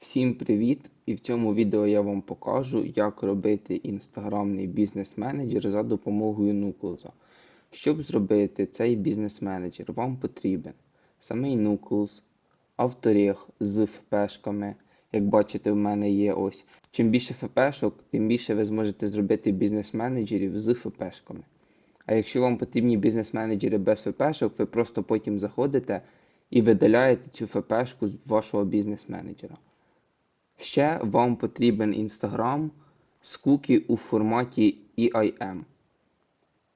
Всім привіт! І в цьому відео я вам покажу, як робити інстаграмний бізнес-менеджер за допомогою Nucleus. Щоб зробити цей бізнес-менеджер, вам потрібен самий Nucleus, авторіг з ФПшками. Як бачите, в мене є ось. Чим більше ФПшок, тим більше ви зможете зробити бізнес-менеджерів з ФПшками. А якщо вам потрібні бізнес-менеджери без ФПшок, ви просто потім заходите і видаляєте цю ФПшку з вашого бізнес-менеджера. Ще вам потрібен Instagram з кукі у форматі EIM.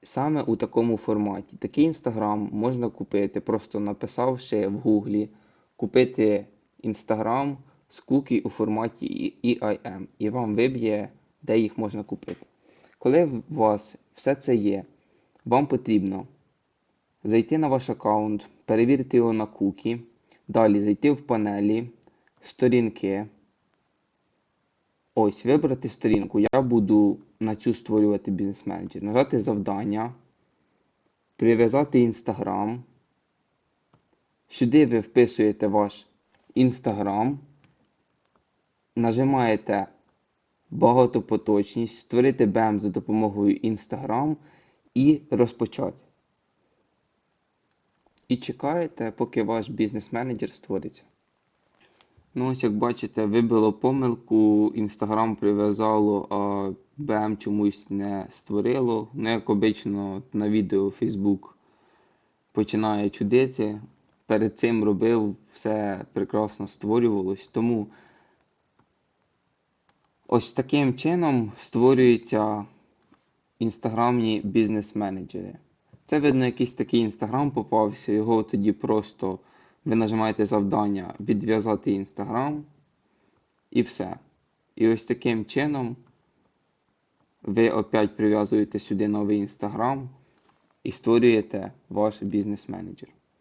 Саме у такому форматі. Такий Instagram можна купити, просто написавши в Гуглі купити Instagram з кукі у форматі EIM. І вам виб'є, де їх можна купити. Коли у вас все це є, вам потрібно зайти на ваш аккаунт, перевірити його на кукі, далі зайти в панелі, сторінки. Ось, вибрати сторінку. Я буду на цю створювати бізнес-менеджер. Нажати завдання, прив'язати Інстаграм. Сюди ви вписуєте ваш Інстаграм, нажимаєте багатопоточність, створити BEM за допомогою Інстаграм і розпочати. І чекаєте, поки ваш бізнес-менеджер створиться. Ну, ось як бачите, вибило помилку, Instagram прив'язало, а BM чомусь не створило. Ну, як обично на відео Facebook починає чудити. Перед цим робив, все прекрасно створювалось. Тому ось таким чином створюються інстаграмні бізнес-менеджери. Це видно, якийсь такий інстаграм попався, його тоді просто ви нажимаєте завдання відв'язати інстаграм і все. І ось таким чином ви опять прив'язуєте сюди новий інстаграм і створюєте ваш бізнес-менеджер.